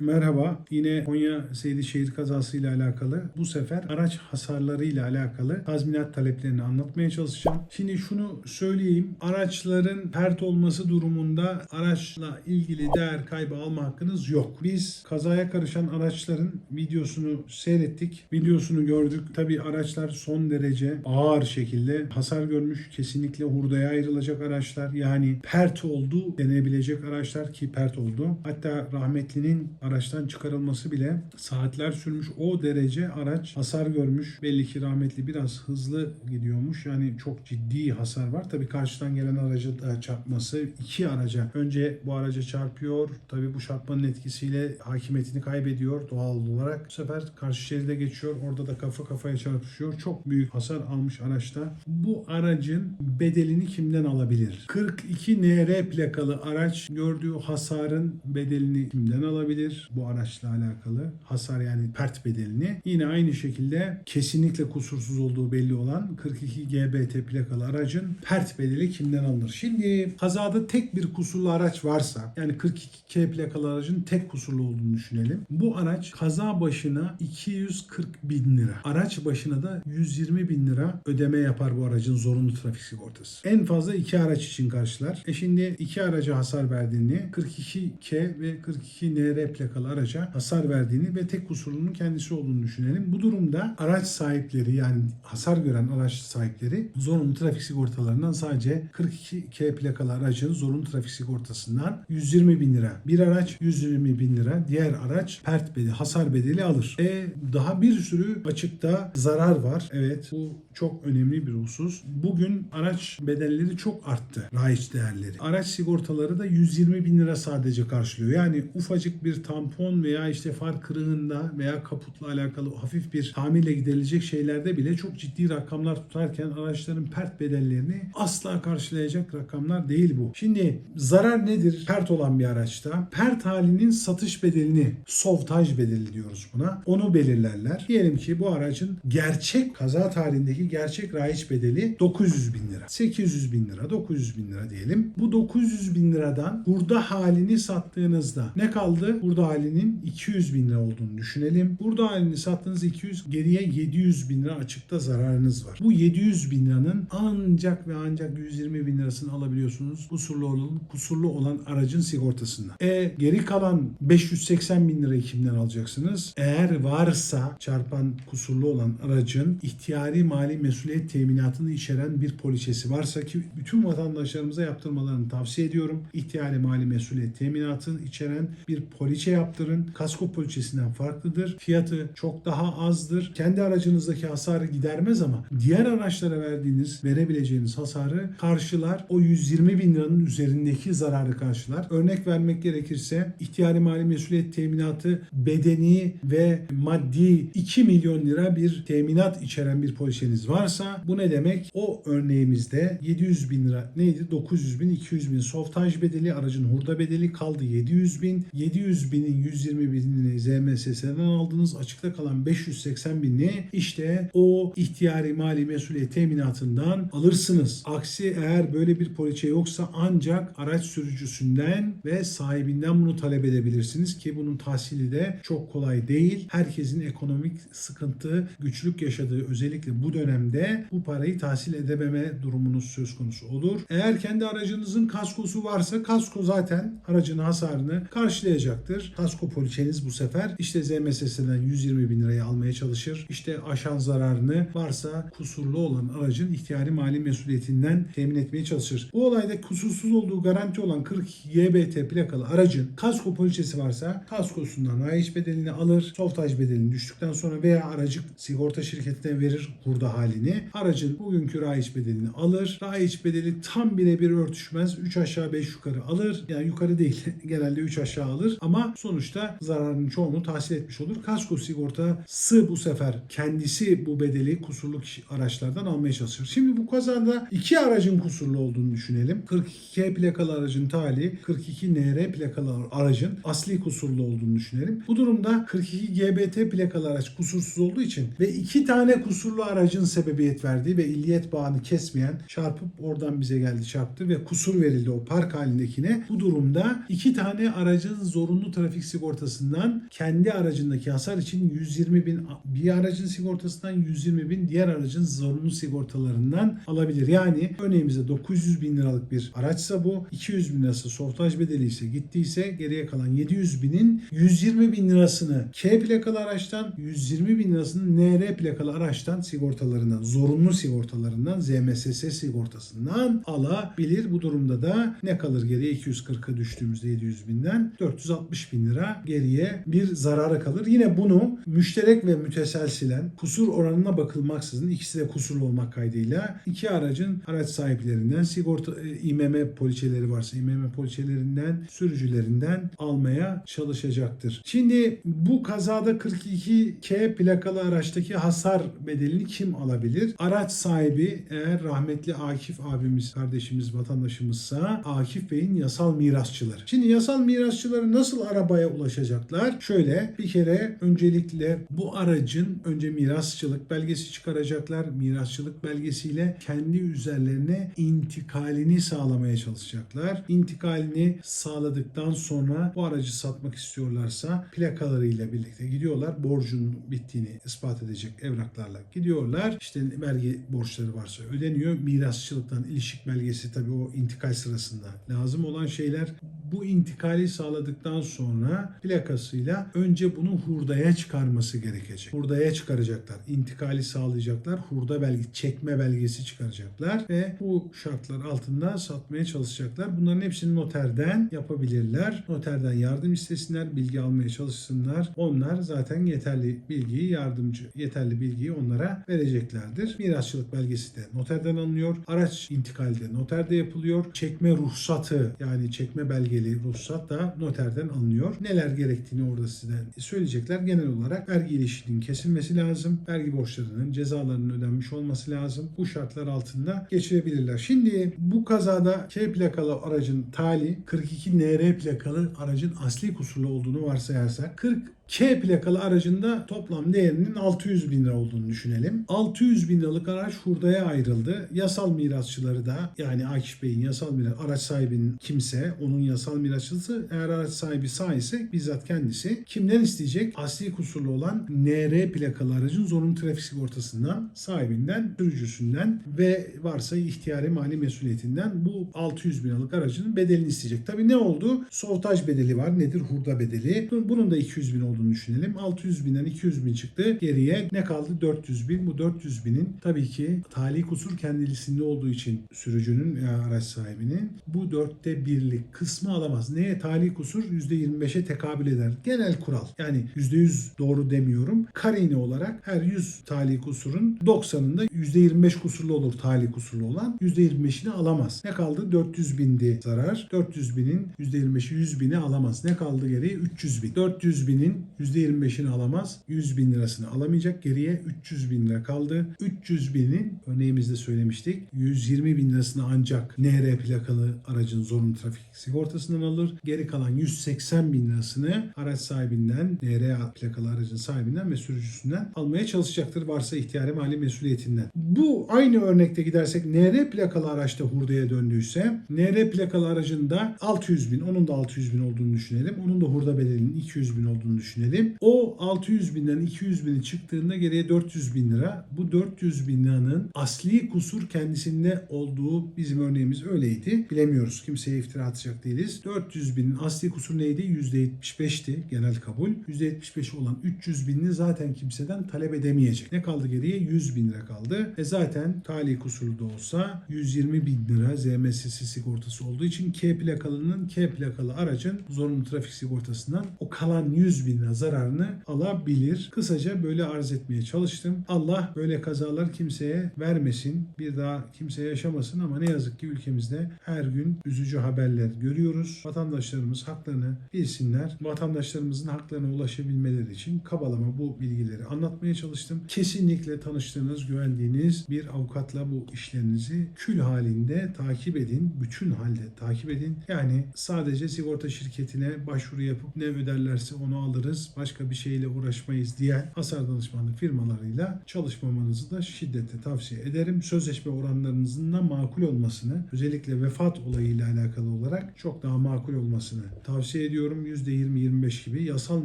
Merhaba. Yine Konya Seydişehir kazası ile alakalı bu sefer araç hasarları ile alakalı tazminat taleplerini anlatmaya çalışacağım. Şimdi şunu söyleyeyim. Araçların pert olması durumunda araçla ilgili değer kaybı alma hakkınız yok. Biz kazaya karışan araçların videosunu seyrettik. Videosunu gördük. Tabi araçlar son derece ağır şekilde hasar görmüş. Kesinlikle hurdaya ayrılacak araçlar. Yani pert oldu denebilecek araçlar ki pert oldu. Hatta rahmetlinin araçtan çıkarılması bile saatler sürmüş. O derece araç hasar görmüş. Belli ki rahmetli biraz hızlı gidiyormuş. Yani çok ciddi hasar var. Tabii karşıdan gelen aracı da çarpması iki araca. Önce bu araca çarpıyor. Tabii bu çarpmanın etkisiyle hakimiyetini kaybediyor doğal olarak. Bu sefer karşı şeride geçiyor. Orada da kafa kafaya çarpışıyor. Çok büyük hasar almış araçta. Bu aracın bedelini kimden alabilir? 42 NR plakalı araç gördüğü hasarın bedelini kimden alabilir? Bu araçla alakalı hasar yani pert bedelini. Yine aynı şekilde kesinlikle kusursuz olduğu belli olan 42 GBT plakalı aracın pert bedeli kimden alınır? Şimdi kazada tek bir kusurlu araç varsa yani 42K plakalı aracın tek kusurlu olduğunu düşünelim. Bu araç kaza başına 240 bin lira. Araç başına da 120 bin lira ödeme yapar bu aracın zorunlu trafik sigortası. En fazla iki araç için karşılar. E şimdi iki araca hasar verdiğini 42K ve 42 NR plakalı araca hasar verdiğini ve tek kusurunun kendisi olduğunu düşünelim. Bu durumda araç sahipleri yani hasar gören araç sahipleri zorunlu trafik sigortalarından sadece 42K plakalı aracın zorunlu trafik sigortasından 120 bin lira. Bir araç 120 bin lira. Diğer araç pert bedeli, hasar bedeli alır. E daha bir sürü açıkta zarar var. Evet bu çok önemli bir husus. Bugün araç bedelleri çok arttı. Raiç değerleri. Araç sigortaları da 120 bin lira sadece karşılıyor. Yani ufacık bir tampon veya işte far kırığında veya kaputla alakalı hafif bir tamirle giderilecek şeylerde bile çok ciddi rakamlar tutarken araçların pert bedellerini asla karşılayacak rakamlar değil bu. Şimdi zarar nedir pert olan bir araçta? Pert halinin satış bedelini, sovtaj bedeli diyoruz buna. Onu belirlerler. Diyelim ki bu aracın gerçek kaza tarihindeki gerçek raiç bedeli 900 bin lira. 800 bin lira, 900 bin lira diyelim. Bu 900 bin liradan hurda halini sattığınızda ne kaldı? Hurda halinin 200 bin lira olduğunu düşünelim. Hurda halini sattığınız 200 geriye 700 bin lira açıkta zararınız var. Bu 700 bin liranın ancak ve ancak 120 bin lirasını alabiliyorsunuz kusurlu olan, kusurlu olan aracın sigortasından. E geri kalan 580 bin lirayı kimden alacaksınız? Eğer varsa çarpan kusurlu olan aracın ihtiyari mali mesuliyet teminatını içeren bir poliçesi varsa ki bütün vatandaşlarımıza yaptırmalarını tavsiye ediyorum. İhtiyari mali mesuliyet teminatını içeren bir poliçe yaptırın. Kasko poliçesinden farklıdır. Fiyatı çok daha azdır. Kendi aracınızdaki hasarı gidermez ama diğer araçlara verdiğiniz, verebileceğiniz hasarı karşılar. O 120 bin liranın üzerindeki zararı karşılar. Örnek vermek gerekirse ihtiyari mali mesuliyet teminatı bedeni ve maddi 2 milyon lira bir teminat içeren bir poliçeniz varsa bu ne demek? O örneğimizde 700 bin lira neydi? 900 bin, 200 bin softaj bedeli, aracın hurda bedeli kaldı 700 bin. 700 binin 120 binini ZMSS'den aldınız. Açıkta kalan 580 binini işte o ihtiyari mali mesuliyet teminatından alırsınız. Aksi eğer böyle bir poliçe yoksa ancak araç sürücüsünden ve sahibinden bunu talep edebilirsiniz ki bunun tahsili de çok kolay değil. Herkesin ekonomik sıkıntı, güçlük yaşadığı özellikle bu dönemde bu parayı tahsil edememe durumunuz söz konusu olur. Eğer kendi aracınızın kaskosu varsa kasko zaten aracın hasarını karşılayacaktır. Kasko poliçeniz bu sefer işte ZMSS'den 120 bin liraya almaya çalışır. İşte aşan zararını varsa kusurlu olan aracın ihtiyari mali mesuliyetinden temin etmeye çalışır. Bu olayda kusursuz olduğu garanti olan 40 YBT plakalı aracın kasko poliçesi varsa kaskosundan raiç bedelini alır. Softaj bedelini düştükten sonra veya aracı sigorta şirketine verir hurda halini. Aracın bugünkü raiç bedelini alır. Raiç bedeli tam birebir örtüşmez. 3 aşağı 5 yukarı alır. Yani yukarı değil. Genelde 3 aşağı alır. Ama sonuçta zararın çoğunu tahsil etmiş olur. Kasko sigortası bu sefer kendisi bu bedeli kusurlu araçlardan almaya çalışır. Şimdi bu kazada iki aracın kusurlu olduğunu düşünelim. 42 plakalı aracın tali 42 NR plakalı aracın asli kusurlu olduğunu düşünelim. Bu durumda 42 GBT plakalı araç kusursuz olduğu için ve iki tane kusurlu aracın sebebiyet verdiği ve illiyet bağını kesmeyen çarpıp oradan bize geldi çarptı ve kusur verildi o park halindekine. Bu durumda iki tane aracın zorunlu trafik trafik sigortasından kendi aracındaki hasar için 120 bin bir aracın sigortasından 120 bin diğer aracın zorunlu sigortalarından alabilir. Yani örneğimizde 900 bin liralık bir araçsa bu 200 bin lirası softaj bedeli ise gittiyse geriye kalan 700 binin 120 bin lirasını K plakalı araçtan 120 bin lirasını NR plakalı araçtan sigortalarından zorunlu sigortalarından ZMSS sigortasından alabilir. Bu durumda da ne kalır geriye 240'a düştüğümüzde 700 binden 460 bin lira geriye bir zarara kalır. Yine bunu müşterek ve müteselsilen kusur oranına bakılmaksızın ikisi de kusurlu olmak kaydıyla iki aracın araç sahiplerinden sigorta e, İMM poliçeleri varsa İMM poliçelerinden sürücülerinden almaya çalışacaktır. Şimdi bu kazada 42K plakalı araçtaki hasar bedelini kim alabilir? Araç sahibi eğer rahmetli Akif abimiz, kardeşimiz, vatandaşımızsa Akif Bey'in yasal mirasçıları. Şimdi yasal mirasçıları nasıl arabaya ulaşacaklar? Şöyle bir kere öncelikle bu aracın önce mirasçılık belgesi çıkaracaklar. Mirasçılık belgesiyle kendi üzerlerine intikalini sağlamaya çalışacaklar. İntikalini sağladıktan sonra bu aracı satmak istiyorlarsa plakalarıyla birlikte gidiyorlar. Borcun bittiğini ispat edecek evraklarla gidiyorlar. İşte vergi borçları varsa ödeniyor. Mirasçılıktan ilişik belgesi tabii o intikal sırasında lazım olan şeyler. Bu intikali sağladıktan sonra plakasıyla önce bunu hurdaya çıkarması gerekecek. Hurdaya çıkaracaklar. İntikali sağlayacaklar. Hurda belge, çekme belgesi çıkaracaklar ve bu şartlar altında satmaya çalışacaklar. Bunların hepsini noterden yapabilirler. Noterden yardım istesinler, bilgi almaya çalışsınlar. Onlar zaten yeterli bilgiyi, yardımcı yeterli bilgiyi onlara vereceklerdir. Mirasçılık belgesi de noterden alınıyor. Araç intikalde noterde yapılıyor. Çekme ruhsatı yani çekme belgeli ruhsat da noterden alınıyor. Neler gerektiğini orada sizden söyleyecekler. Genel olarak vergi ilişkinin kesilmesi lazım. Vergi borçlarının, cezalarının ödenmiş olması lazım. Bu şartlar altında geçirebilirler. Şimdi bu kazada K plakalı aracın tali 42 NR plakalı aracın asli kusurlu olduğunu varsayarsak 40 K plakalı aracında toplam değerinin 600 bin lira olduğunu düşünelim. 600 bin liralık araç hurdaya ayrıldı. Yasal mirasçıları da yani Akif Bey'in yasal miras araç sahibinin kimse onun yasal mirasçısı eğer araç sahibi sağ ise bizzat kendisi kimden isteyecek? Asli kusurlu olan NR plakalı aracın zorunlu trafik sigortasından sahibinden, sürücüsünden ve varsa ihtiyari mali mesuliyetinden bu 600 bin liralık aracın bedelini isteyecek. Tabii ne oldu? Soltaj bedeli var. Nedir? Hurda bedeli. Bunun da 200 bin olduğunu düşünelim. 600 binden 200 bin çıktı. Geriye ne kaldı? 400 bin. Bu 400 binin tabii ki tali kusur kendisinde olduğu için sürücünün veya araç sahibinin bu dörtte birlik kısmı alamaz. Neye? Tali kusur %25'e tekabül eder. Genel kural. Yani %100 doğru demiyorum. Karine olarak her 100 tali kusurun 90'ında %25 kusurlu olur tali kusurlu olan. %25'ini alamaz. Ne kaldı? 400 bindi zarar. 400 binin %25'i 100 bini alamaz. Ne kaldı geriye? 300 bin. 400 binin %25'ini alamaz. 100 bin lirasını alamayacak. Geriye 300 bin lira kaldı. 300 binin örneğimizde söylemiştik. 120 bin lirasını ancak NR plakalı aracın zorunlu trafik sigortasından alır. Geri kalan 180 bin lirasını araç sahibinden, NR plakalı aracın sahibinden ve sürücüsünden almaya çalışacaktır. Varsa ihtiyari mali mesuliyetinden. Bu aynı örnekte gidersek NR plakalı araçta hurdaya döndüyse NR plakalı aracın da 600 bin, onun da 600 bin olduğunu düşünelim. Onun da hurda bedelinin 200 bin olduğunu düşünelim. O 600 binden 200 bini çıktığında geriye 400 bin lira. Bu 400 bin liranın asli kusur kendisinde olduğu bizim örneğimiz öyleydi. Bilemiyoruz. Kimseye iftira atacak değiliz. 400 binin asli kusur neydi? %75'ti genel kabul. %75 olan 300 binini zaten kimseden talep edemeyecek. Ne kaldı geriye? 100 bin lira kaldı. E zaten tali kusurlu da olsa 120 bin lira ZMSS sigortası olduğu için K plakalının K plakalı aracın zorunlu trafik sigortasından o kalan 100 bin lira zararını alabilir. Kısaca böyle arz etmeye çalıştım. Allah böyle kazalar kimseye vermesin. Bir daha kimse yaşamasın ama ne yazık ki ülkemizde her gün üzücü haberler görüyoruz. Vatandaşlarımız haklarını bilsinler. Vatandaşlarımızın haklarına ulaşabilmeleri için kabalama bu bilgileri anlatmaya çalıştım. Kesinlikle tanıştığınız, güvendiğiniz bir avukatla bu işlerinizi kül halinde takip edin. Bütün halde takip edin. Yani sadece sigorta şirketine başvuru yapıp ne öderlerse onu alırız alırız, başka bir şeyle uğraşmayız diyen hasar danışmanlık firmalarıyla çalışmamanızı da şiddetle tavsiye ederim. Sözleşme oranlarınızın da makul olmasını, özellikle vefat olayıyla alakalı olarak çok daha makul olmasını tavsiye ediyorum. %20-25 gibi yasal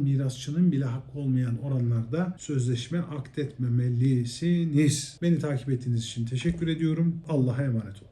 mirasçının bile hakkı olmayan oranlarda sözleşme akdetmemelisiniz. Beni takip ettiğiniz için teşekkür ediyorum. Allah'a emanet olun.